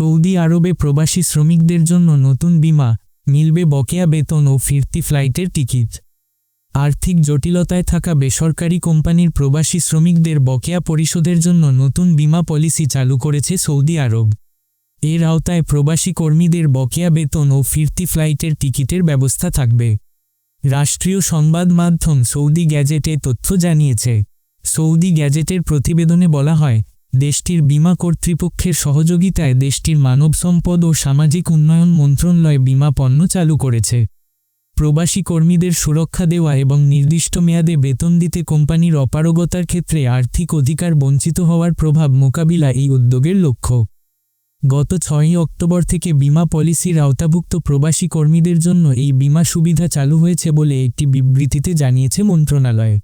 Saudi আরবে প্রবাসী শ্রমিকদের জন্য নতুন বিমা, মিলবে বকেয়া বেতন ও ফিরতি ফ্লাইটের টিকিট। আর্থিক জটিলতায় থাকা বেসরকারি কোম্পানির প্রবাসী শ্রমিকদের বকেয়া পরিশোধের জন্য নতুন বিমা পলিসি চালু করেছে সৌদি আরব। এর আওতায় প্রবাসী কর্মীদের বকেয়া বেতন ও ফিরতি ফ্লাইটের টিকিটের ব্যবস্থা থাকবে। রাষ্ট্রীয় সংবাদ মাধ্যম সৌদি গ্যাজেটে তথ্য জানিয়েছে। সৌদি গ্যাজেটের প্রতিবেদনে বলা হয় দেশটির বিমা কর্তৃপক্ষের সহযোগিতায় দেশটির মানব সম্পদ ও সামাজিক উন্নয়ন মন্ত্রণালয় বিমা পণ্য চালু করেছে। প্রবাসী কর্মীদের সুরক্ষা দেওয়া এবং নির্দিষ্ট মেয়াদে বেতন দিতে কোম্পানির অপারগতার ক্ষেত্রে আর্থিক অধিকার বঞ্চিত হওয়ার প্রভাব মোকাবিলা এই উদ্যোগের লক্ষ্য। গত ছয়ই অক্টোবর থেকে বিমা পলিসির আওতাভুক্ত প্রবাসী কর্মীদের জন্য এই বিমা সুবিধা চালু হয়েছে বলে একটি বিবৃতিতে জানিয়েছে মন্ত্রণালয়।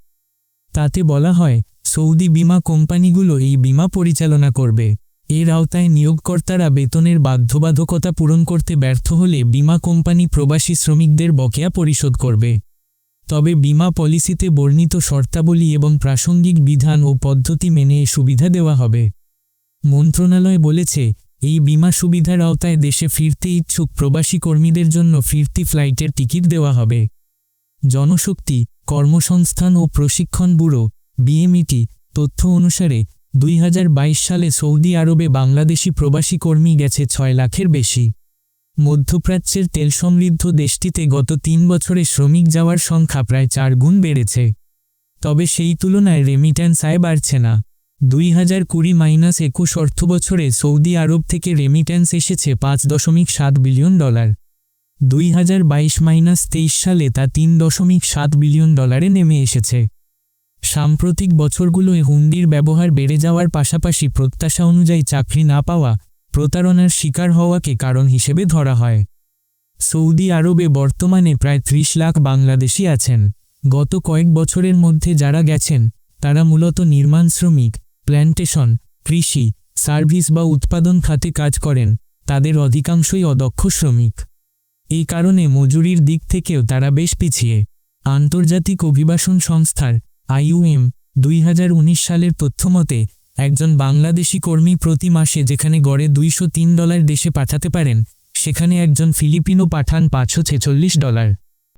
তাতে বলা হয় সৌদি বিমা কোম্পানিগুলো এই বিমা পরিচালনা করবে। এর আওতায় নিয়োগকর্তারা বেতনের বাধ্যবাধকতা পূরণ করতে ব্যর্থ হলে বিমা কোম্পানি প্রবাসী শ্রমিকদের বকেয়া পরিশোধ করবে। তবে বিমা পলিসিতে বর্ণিত শর্তাবলী এবং প্রাসঙ্গিক বিধান ও পদ্ধতি মেনে এ সুবিধা দেওয়া হবে। মন্ত্রণালয় বলেছে, এই বিমা সুবিধার আওতায় দেশে ফিরতে ইচ্ছুক প্রবাসী কর্মীদের জন্য ফিরতি ফ্লাইটের টিকিট দেওয়া হবে। জনশক্তি, কর্মসংস্থান ও প্রশিক্ষণ ব্যুরো বিএমইটি তথ্য অনুসারে, দুই হাজার বাইশ সালে সৌদি আরবে বাংলাদেশি প্রবাসী কর্মী গেছে ছয় লাখের বেশি। মধ্যপ্রাচ্যের তেল সমৃদ্ধ দেশটিতে গত তিন বছরে শ্রমিক যাওয়ার সংখ্যা প্রায় চার গুণ বেড়েছে। তবে সেই তুলনায় রেমিট্যান্স আয় বাড়ছে না। দুই হাজার কুড়ি মাইনাস একুশ অর্থবছরে সৌদি আরব থেকে রেমিট্যান্স এসেছে পাঁচ দশমিক সাত বিলিয়ন ডলার। দুই হাজার বাইশ মাইনাস তেইশ সালে তা তিন দশমিক সাত বিলিয়ন ডলারে নেমে এসেছে। সাম্প্রতিক বছরগুলোয় হুন্ডির ব্যবহার বেড়ে যাওয়ার পাশাপাশি প্রত্যাশা অনুযায়ী চাকরি না পাওয়া, প্রতারণার শিকার হওয়াকে কারণ হিসেবে ধরা হয়। সৌদি আরবে বর্তমানে প্রায় ত্রিশ লাখ বাংলাদেশি আছেন। গত কয়েক বছরের মধ্যে যারা গেছেন, তারা মূলত নির্মাণ শ্রমিক প্ল্যান্টেশন কৃষি, সার্ভিস বা উৎপাদন খাতে কাজ করেন, তাদের অধিকাংশই অদক্ষ শ্রমিক। এই কারণে মজুরির দিক থেকেও তারা বেশ পিছিয়ে। আন্তর্জাতিক অভিবাসন সংস্থার আইইউএম, দুই সালের তথ্যমতে, একজন বাংলাদেশি কর্মী প্রতি মাসে যেখানে গড়ে দুইশো তিন ডলার দেশে পাঠাতে পারেন, সেখানে একজন ফিলিপিনো পাঠান পাঁচশো ছেচল্লিশ ডলার।